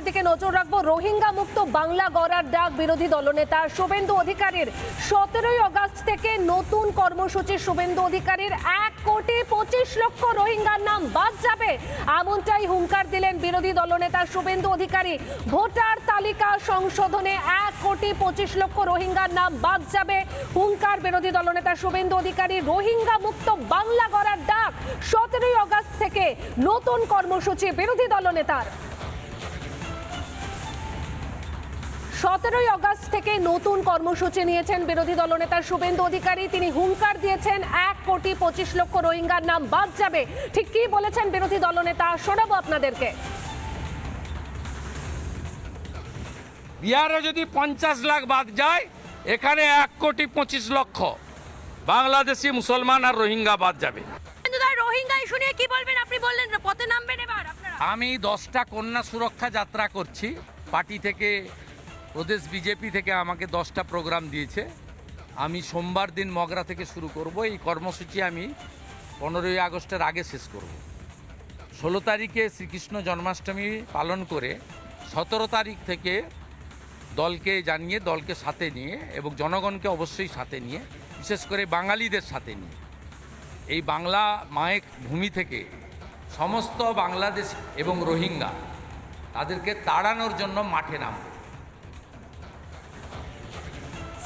খবরের দিকে নজর রাখব। রোহিঙ্গা মুক্ত বাংলা গড়ার ডাক বিরোধী দলনেতা শুভেন্দু অধিকারীর। সতেরোই আগস্ট থেকে নতুন কর্মসূচি শুভেন্দু অধিকারীর। এক কোটি পঁচিশ লক্ষ রোহিঙ্গার নাম বাদ যাবে। এমনটাই হুঙ্কার দিলেন বিরোধী দলনেতা শুভেন্দু অধিকারী। ভোটার তালিকা সংশোধনে এক কোটি পঁচিশ লক্ষ রোহিঙ্গার নাম বাদ যাবে। হুঙ্কার বিরোধী দলনেতা শুভেন্দু অধিকারী, রোহিঙ্গা মুক্ত বাংলা গড়ার ডাক সতেরোই আগস্ট থেকে নতুন কর্মসূচি বিরোধী দলনেতার। সতেরোই আগস্ট থেকে নতুন কর্মসূচি নিয়েছেন বিরোধী দলনেতা শুভেন্দু অধিকারী। তিনি হুঙ্কার দিয়েছেন এক কোটি পঁচিশ লক্ষ রোহিঙ্গার নাম বাদ যাবে। ঠিক কি বলেছেন বিরোধী দলনেতা? শোনাবো আপনাদেরকে। বিহারে যদি পঞ্চাশ লাখ বাদ যায় এখানে এক কোটি পঁচিশ লক্ষ। বাংলাদেশি মুসলমান আর রোহিঙ্গা বাদ যাবে। রোহিঙ্গা ইস্যু নিয়ে কি বলবেন? আপনি বললেন পথে নামবেন এবার আমি দশটা কন্যা সুরক্ষা যাত্রা করছি। পার্টি থেকে প্রদেশ বিজেপি থেকে আমাকে দশটা প্রোগ্রাম দিয়েছে। আমি সোমবার দিন মগরা থেকে শুরু করব। এই কর্মসূচি আমি পনেরোই আগস্টের আগে শেষ করব। ষোলো তারিখে শ্রীকৃষ্ণ জন্মাষ্টমী পালন করে সতেরো তারিখ থেকে দলকে জানিয়ে, দলকে সাথে নিয়ে এবং জনগণকে অবশ্যই সাথে নিয়ে, বিশেষ করে বাঙালিদের সাথে নিয়ে। এই বাংলা মায়ের ভূমি থেকে সমস্ত বাংলাদেশ এবং রোহিঙ্গা তাদেরকে তাড়ানোর জন্য মাঠে নামবে।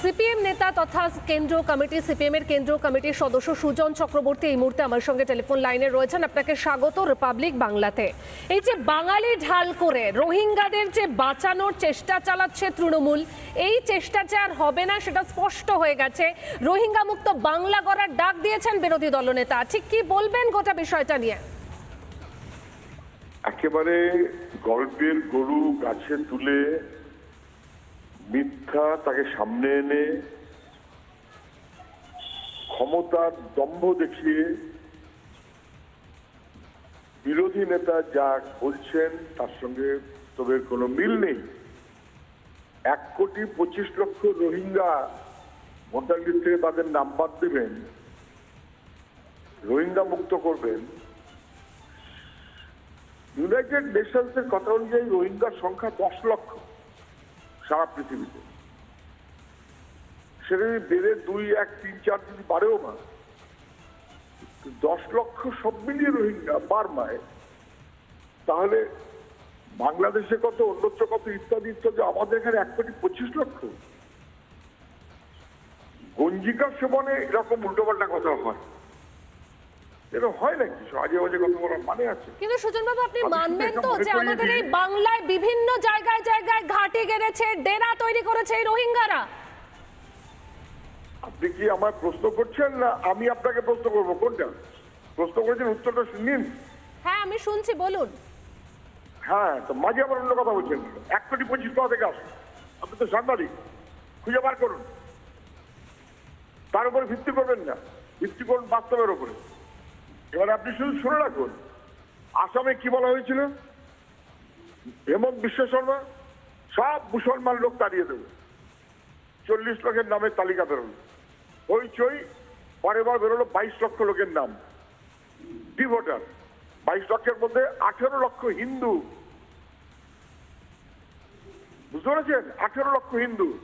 সিপিএম নেতা তথা কেন্দ্রীয় কমিটি সিপিএম এর কেন্দ্রীয় কমিটির সদস্য সুজন চক্রবর্তী এই মুহূর্তে আমার সঙ্গে টেলিফোন লাইনে রয়েছেন। আপনাকে স্বাগত রিপাবলিক বাংলাতে। এই যে বাঙালি ঢাল করে রোহিঙ্গাদের যে বাঁচানোর চেষ্টা চালাচ্ছে তৃণমূল, এই চেষ্টা যে আর হবে না সেটা স্পষ্ট হয়ে গেছে। রোহিঙ্গা মুক্ত বাংলা গড়ার ডাক দিয়েছেন বিরোধী দলনেতা। ঠিক কি বলবেন গোটা বিষয়টা নিয়ে? একেবারে গল্পের গরু গাছে তুলে মিথ্যা তাকে সামনে এনে ক্ষমতার দম্ভ দেখিয়ে বিরোধী নেতা যা বলছেন, তার সঙ্গে তবে কোনো মিল নেই। এক কোটি পঁচিশ লক্ষ রোহিঙ্গা ভোটার লিস্ট থেকে তাদের নাম বাদ দেবেন, রোহিঙ্গা মুক্ত করবেন। ইউনাইটেড নেশনস এর কথা অনুযায়ী রোহিঙ্গার সংখ্যা দশ লক্ষ। সারা পৃথিবীতে। সেটা যদি বেড়ে দুই, এক, তিন, চার যদি বাড়েও না। দশ লক্ষ সব মিলিয়ে রোহিঙ্গা বার্মায় তাহলে বাংলাদেশে কত, অন্যত্র কত ইত্যাদি ইত্যাদি, আমাদের এখানে এক কোটি পঁচিশ লক্ষ। গঞ্জিকার সেবনে এরকম উল্টোপাল্টা কথা হয়। এটা হয় নাকি আজে বাজে কথা বলার মানে আছে। কিন্তু সুজনবাবু আপনি মানবেন তো যে আমাদের এই বাংলায় বিভিন্ন জায়গায় জায়গায় ঘাঁটি গেড়েছে ডেরা তৈরি করেছে এই রোহিঙ্গারা? আপনি কি আমার প্রশ্ন করছেন না আমি আপনাকে প্রশ্ন করব? কোনটা? প্রশ্ন করেছেন উত্তরটা নিন হ্যাঁ আমি শুনছি বলুন। হ্যাঁ তো মাঝে আবার অন্য কথা বলছেন। এক কোটি পঁচিশ টাকা থেকে আসুন আপনি তো সাংবাদিক খুঁজে বার করুন। তার উপরে ভিত্তি করবেন না। ভিত্তি করুন বাস্তবের উপরে। এবার আপনি শুধু শুনে রাখুন, আসামে কি বলা হয়েছিল? হেমন্ত বিশ্ব শর্মা, সব মুসলমান লোক তাড়িয়ে দেবে। চল্লিশ লোকের নামের তালিকা বেরোলো। ওই চই পরের বার বেরোলো বাইশ লক্ষ লোকের নাম। D voter? বাইশ লক্ষের মধ্যে আঠেরো লক্ষ হিন্দু। বুঝতে পেরেছেন? আঠেরো লক্ষ হিন্দু।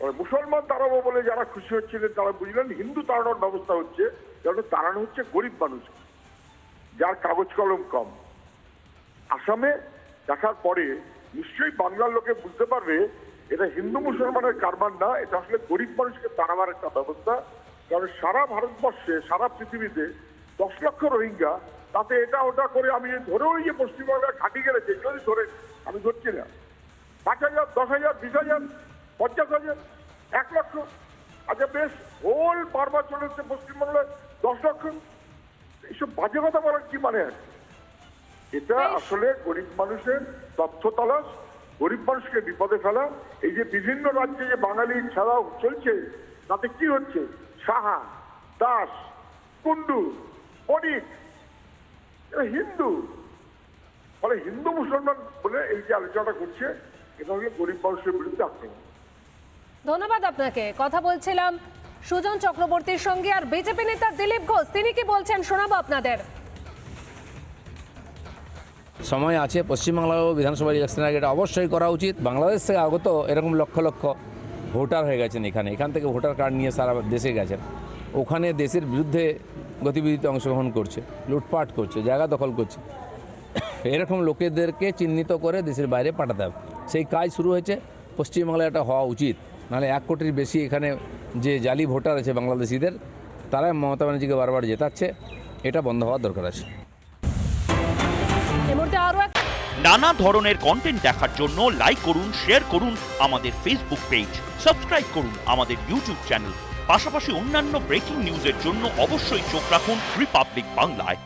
মুসলমান তাড়াবো বলে যারা খুশি হচ্ছিলেন তারা বুঝলেন হিন্দু তাড়ানোর ব্যবস্থা হচ্ছে কারণ তাড়ানো হচ্ছে গরিব মানুষ। যার কাগজ কলম কম। আসামে দেখার পরে নিশ্চয়ই বাংলার লোকে বুঝতে পারবে, এটা হিন্দু মুসলমানের কারবার না, এটা আসলে গরিব মানুষকে তাড়াবার একটা ব্যবস্থা। কারণ সারা ভারতবর্ষে, সারা পৃথিবীতে দশ লক্ষ রোহিঙ্গা, তাতে এটা ওটা করে আমি ধরেও যে পশ্চিমবঙ্গের ঘাটি গেলেছে যদি ধরে আমি ধরছি না। পাঁচ হাজার, দশ হাজার, বিশ হাজার পঞ্চাশ হাজার এক লক্ষ। আচ্ছা বেশ হোল বারবার চলে হচ্ছে পশ্চিমবঙ্গে দশ লক্ষ। এইসব বাজে কথা বলার কি মানে আছে? এটা আসলে গরিব মানুষের তথ্য তালাশ গরিব মানুষকে বিপদে ফেলা। এই যে বিভিন্ন রাজ্যে যে বাঙালি ছাড়াও চলছে তাতে কি হচ্ছে? সাহা দাস কুন্ডু বণিক হিন্দু। ফলে হিন্দু মুসলমান বলে এই যে আলোচনাটা করছে এটা হলো গরিব মানুষের বিরুদ্ধে আক্রমণ। ধন্যবাদ আপনাকে। কথা বলছিলাম সুজন চক্রবর্তীর সঙ্গে আর বিজেপি নেতা দিলীপ ঘোষ। তিনি কি বলছেন শোনাবো আপনাদের? সময় আছে, পশ্চিমবাংলাও বিধানসভা ইলেকশনের আগে এটা অবশ্যই করা উচিত। বাংলাদেশ থেকে আগত এরকম লক্ষ লক্ষ ভোটার হয়ে গেছেন এখানে। এখান থেকে ভোটার কার্ড নিয়ে সারা দেশে গেছেন। ওখানে দেশের বিরুদ্ধে গতিবিধিতে অংশগ্রহণ করছে, লুটপাট করছে, জায়গা দখল করছে। এরকম লোকেদেরকে চিহ্নিত করে দেশের বাইরে পাঠাতে হবে। সেই কাজ শুরু হয়েছে। পশ্চিমবাংলায় এটা হওয়া উচিত। নাহলে এক কোটির বেশি এখানে যে জালি ভোটার আছে বাংলাদেশিদের তারা মমতা ব্যানার্জিকে বারবার জেতাচ্ছে এটা বন্ধ হওয়ার দরকার আছে। এই মুহূর্তে আরও এক নানা ধরনের কন্টেন্ট দেখার জন্য লাইক করুন শেয়ার করুন আমাদের ফেসবুক পেজ সাবস্ক্রাইব করুন আমাদের ইউটিউব চ্যানেল পাশাপাশি অন্যান্য ব্রেকিং নিউজের জন্য অবশ্যই চোখ রাখুন রিপাবলিক বাংলায়